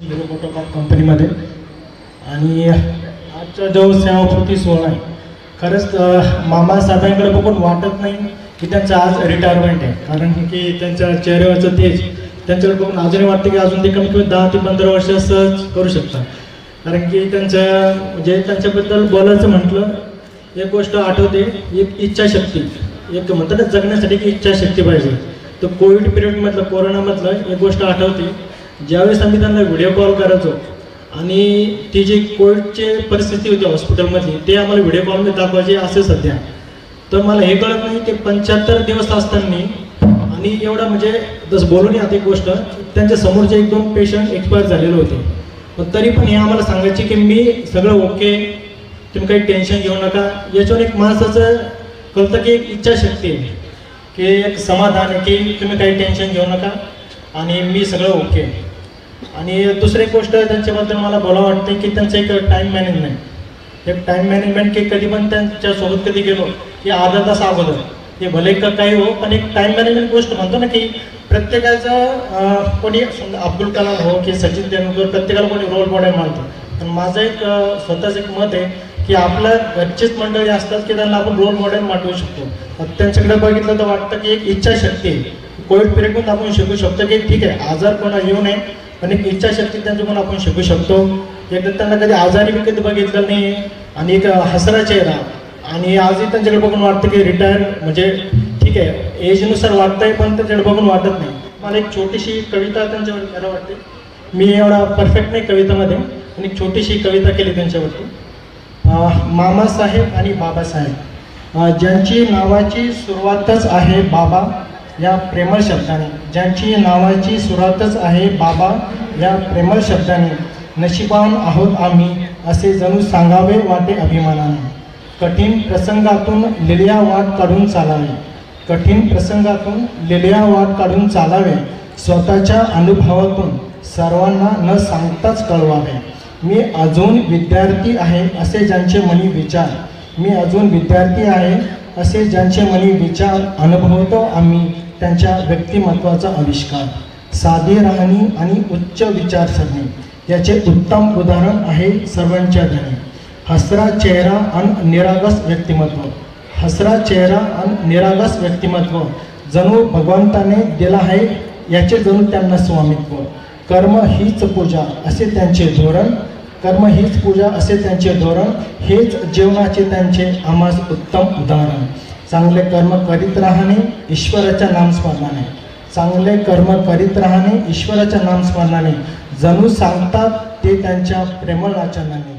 कंपनीमध्ये आणि आजचा जो सेवापूर्ती सोहळा आहे खरंच मामासाहेबांकडे मामा बघून वाटत नाही की त्यांचं आज रिटायरमेंट आहे. कारण की त्यांच्या चेहऱ्यावरचं तेज त्यांच्याकडे बघून अजूनही वाटतं की अजून ते कमी कमी दहा ते पंधरा वर्ष सहज करू शकतात. कारण की त्यांच्या म्हणजे त्यांच्याबद्दल बोलायचं म्हटलं एक गोष्ट आठवते एक इच्छाशक्ती. एक म्हणतात जगण्यासाठी की इच्छाशक्ती पाहिजे. तर कोविड पिरियडमधलं कोरोनामधलं एक गोष्ट आठवते ज्यावेळेस आम्ही त्यांना व्हिडिओ कॉल करायचो आणि ती जी कोविडची परिस्थिती होती हॉस्पिटलमधली ते आम्हाला व्हिडिओ कॉलमध्ये दाखवायचे असे सध्या. तर मला हे कळत नाही ते पंच्याहत्तर दिवस असताना आणि एवढं म्हणजे जसं बोलून आता एक गोष्ट त्यांच्या समोरचे एक दोन पेशंट एक्सपायर झालेले होते. पण तरी पण हे आम्हाला सांगायचे की मी सगळं ओके तुम्ही काही टेन्शन घेऊ नका. याच्यावर एक माणसाचं कळतं की एक इच्छाशक्ती आहे की एक समाधान आहे की तुम्ही काही टेन्शन घेऊ नका. आणि मी सगळं ओके आणि दुसरी गोष्ट त्यांच्याबद्दल मला बोला वाटते की त्यांचं एक टाईम मॅनेजमेंट एक टाईम मॅनेजमेंट की कधी पण त्यांच्यासोबत कधी गेलो की अर्धा तास अगोदर. ते भले का काही हो पण एक टाईम मॅनेजमेंट गोष्ट म्हणतो ना की प्रत्येकाचं कोणी अब्दुल कलाम हो की सचिन तेंडुलकर प्रत्येकाला कोणी रोल मॉडेल मानतो. पण माझं एक स्वतःच स्वतःचं एक मत आहे की आपल्या घरचीच मंडळी असतात की त्यांना आपण रोल मॉडेल मांडवू शकतो. त्यांच्याकडे बघितलं तर वाटतं की एक इच्छाशक्ती कोविड पिरियडमधून आपण शिकू शकतो की ठीक आहे आजार कोणा येऊ नये पण एक इच्छाशक्ती त्यांच्याकडून आपण शिकू शकतो. एकदा त्यांना कधी आजारी बी कधी बघितलं नाही आणि एक हसरा चेहरा. आणि आजही त्यांच्याकडे बघून वाटतं की रिटायर म्हणजे ठीक आहे एजनुसार वाटतंय पण त्यांच्याकडे बघून वाटत नाही. मला एक छोटीशी कविता त्यांच्यावर करावं वाटते. मी एवढा परफेक्ट नाही कवितामध्ये आणि एक छोटीशी कविता केली त्यांच्यावरती. मामासाहेब आणि बाबासाहेब. ज्यांची नावाची सुरुवातच आहे बाबा या प्रेमळ शब्दाने ज्यांची नावाची सुरुवातच आहे बाबा या प्रेमळ शब्दाने नशिबान आहोत आम्ही असे जणू सांगावे वाटे अभिमानाने. कठीण प्रसंगातून लिलिया वाट काढून चालावे. कठीण प्रसंगातून लिलिया वाट काढून चालावे. स्वतःच्या अनुभवातून सर्वांना न सांगताच कळवावे. मी अजून विद्यार्थी आहे असे ज्यांचे मनी विचार. मी अजून विद्यार्थी आहे असे ज्यांचे मनी विचार अनुभवतो आम्ही. त्यांच्या व्यक्तिमत्वाचा आविष्कार साधी राहणी आणि उच्च विचारसरणी याचे उत्तम उदाहरण आहे सर्वांच्या धनी हसरा चेहरा आणि निरागस व्यक्तिमत्व. हसरा चेहरा आणि निरागस व्यक्तिमत्व जणू भगवंताने दिला आहे याचे जणू त्यांना स्वामित्व. कर्म हीच पूजा असे त्यांचे धोरण कर्म हीच पूजा असे त्यांचे धोरण हेच जीवनाचे त्यांचे आम्हास उत्तम उदाहरण. चांगले कर्म करीत राहणे ईश्वराच्या नामस्मरणाने चांगले कर्म करीत राहणे ईश्वराच्या नामस्मरणाने जणू सांगतात ते त्यांच्या प्रेमळ वाचनाने